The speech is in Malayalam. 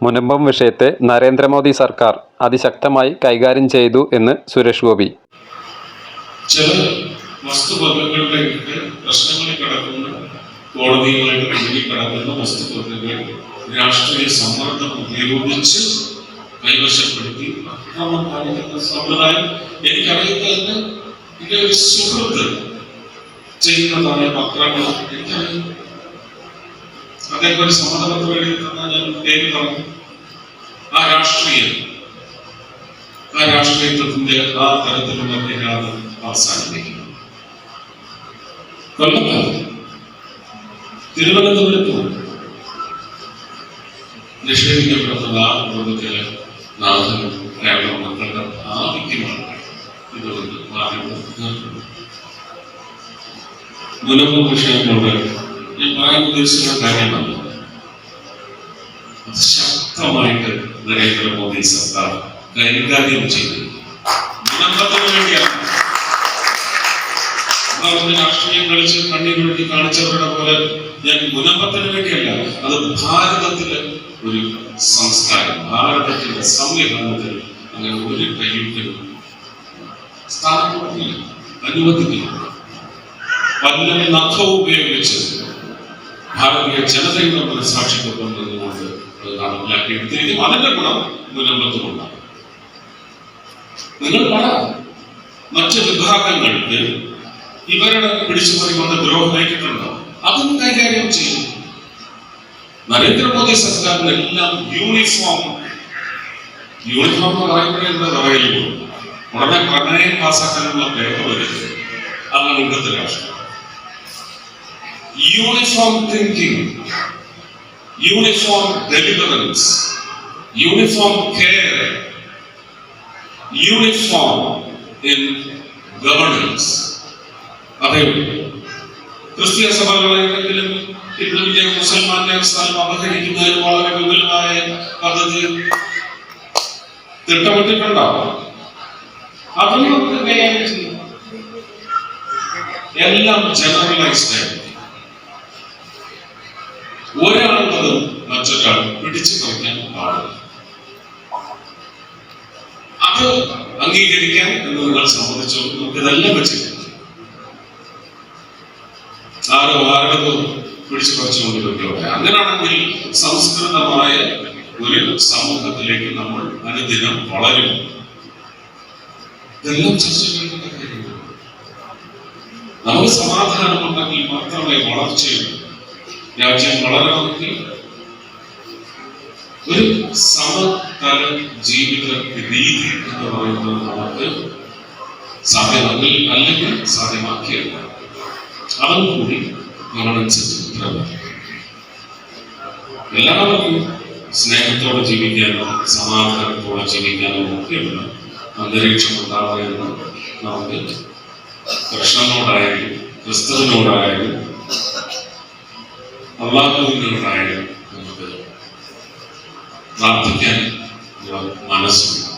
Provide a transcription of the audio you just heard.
മുനമ്പം വിഷയത്തെ നരേന്ദ്രമോദി സർക്കാർ അതിശക്തമായി കൈകാര്യം ചെയ്തു എന്ന് സുരേഷ് ഗോപി. ചില വസ്തുവർഗങ്ങളുടെ ഒക്കെ പ്രശ്നങ്ങളിൽ രാഷ്ട്രീയ സമ്മർദ്ദം ഉപയോഗിച്ച് കൈവശപ്പെടുത്തി അക്രമം കാണിക്കുന്ന സമ്പ്രദായം എനിക്കറിയുന്നത് എന്റെ ഒരു സുഹൃത്ത് ചെയ്യുന്നതായ എനിക്കറിയാം അദ്ദേഹം ഒരു സമ്മതപത്രം എഴുതി തന്നാൽ ഞാൻ പേര് പറഞ്ഞു ആ രാഷ്ട്രീയം ആ രാഷ്ട്രീയത്വത്തിന്റെ ആ തരത്തിലുള്ള നിരാദം അവസാനിപ്പിക്കുന്നു കൊല്ലത്ത് തിരുവനന്തപുരത്ത് നിഷേധിക്കപ്പെടുന്നത് ആ കുടുംബത്തിലെ നാഥനും അയാളുടെ മക്കളുടെ ഭാവിക്കുമാണ്. ഇതുകൊണ്ട് മാധ്യമം മുനമ്പ് വിഷയങ്ങളോട് ഞാൻ പറയാൻ ഉദ്ദേശിക്കുന്ന കാര്യമാണ് ശക്തമായിട്ട് നരേന്ദ്രമോദി സർക്കാർ കൈകാര്യം ചെയ്തു. രാഷ്ട്രീയം കളിച്ച് കണ്ണീരൊഴുക്കി കാണിച്ചവരുടെ പോലെ ഞാൻ മുനമ്പത്തിന് വേണ്ടിയല്ല അത് ഭാരതത്തിലെ ഒരു സംസ്കാരം ഭാരതത്തിന്റെ സംവിധാനത്തിൽ അങ്ങനെ ഒരു കയ്യൂക്കലും സ്ഥാനം അനുവദിക്കില്ല പല്ലും ഉപയോഗിച്ച് ഭാരതീയ ജനതയുടെ മനസാക്ഷിക്കൊപ്പം നിന്നുകൊണ്ട് അത് നടപ്പിലാക്കി എടുത്തിരിക്കും അതിന്റെ ഗുണം മുനമ്പത്തുമുണ്ടാകും നിങ്ങൾ പറ മറ്റ് വിഭാഗങ്ങൾക്ക് ഇവരുടെ പിടിച്ചു പിടിച്ചുപറി വന്ന ദ്രോഹം ഏറ്റിട്ടുണ്ടോ? അതും കൈകാര്യം ചെയ്യും. നരേന്ദ്രമോദി സർക്കാരിന് എല്ലാം യൂണിഫോം യൂണിഫോം എന്ന് പറയുമ്പോഴേ എന്താ പറയുള്ളൂ? ഉടനെ പ്രമേയം പാസ്സാക്കാനുള്ള പേപ്പർ വരുന്നത്. അതാണ് ഇവിടുത്തെ രാഷ്ട്രീയം. uniform thinking uniform deliverance uniform care uniform in governance അതേ ക്രിസ്തീയ സഭകളെങ്കിലും ഇബ്രാഹിമിലെ മുസൽമാന്റെ സ്ഥലം അപഹരിക്കുന്നതിന് വളരെ വിപുലമായ പദ്ധതി തിട്ടമിട്ടിട്ടുണ്ടോ അതൊന്നും നമുക്ക് കൈകാര്യം ചെയ്യും എല്ലാം ജനറലൈസ്ഡ് ആയിരുന്നു ഒരാളുള്ളത് മറ്റൊരാൾ പിടിച്ചു പറിക്കാൻ പാടില്ല. അത് അംഗീകരിക്കാൻ എന്ന് നിങ്ങൾ സമ്മതിച്ചു? നമുക്ക് ഇതെല്ലാം വെച്ചിട്ടുണ്ട് ആരോ ആരോ പിടിച്ചു പറിച്ചുകൊണ്ടിരിക്കുക അങ്ങനെയാണെങ്കിൽ സംസ്കൃതമായ ഒരു സമൂഹത്തിലേക്ക് നമ്മൾ അനുദിനം വളരും. ഇതെല്ലാം ചർച്ച ചെയ്യേണ്ട കാര്യമാണ്. നമുക്ക് സമാധാനമുണ്ടെങ്കിൽ മാത്രമേ വളർച്ചയുള്ളൂ. രാജ്യം വളരണമെങ്കിൽ ഒരു സമതല ജീവിത രീതി എന്ന് പറയുന്നത് നമുക്ക് സാധ്യമാക്കി അല്ലെങ്കിൽ സാധ്യമാക്കിയല്ല. അതും കൂടി ഗവൺമെന്റ് എല്ലാവർക്കും സ്നേഹത്തോടെ ജീവിക്കാനോ സമാധാനത്തോടെ ജീവിക്കാനോ ഒക്കെയുള്ള അന്തരീക്ഷം ഉണ്ടാവുകയെന്ന് നമുക്ക് കൃഷ്ണനോടായാലും ക്രിസ്തുവിനോടായാലും അള്ളാഹുവിനോടായാലും നമുക്ക് പ്രാർത്ഥിക്കാൻ മനസ്സുണ്ട്.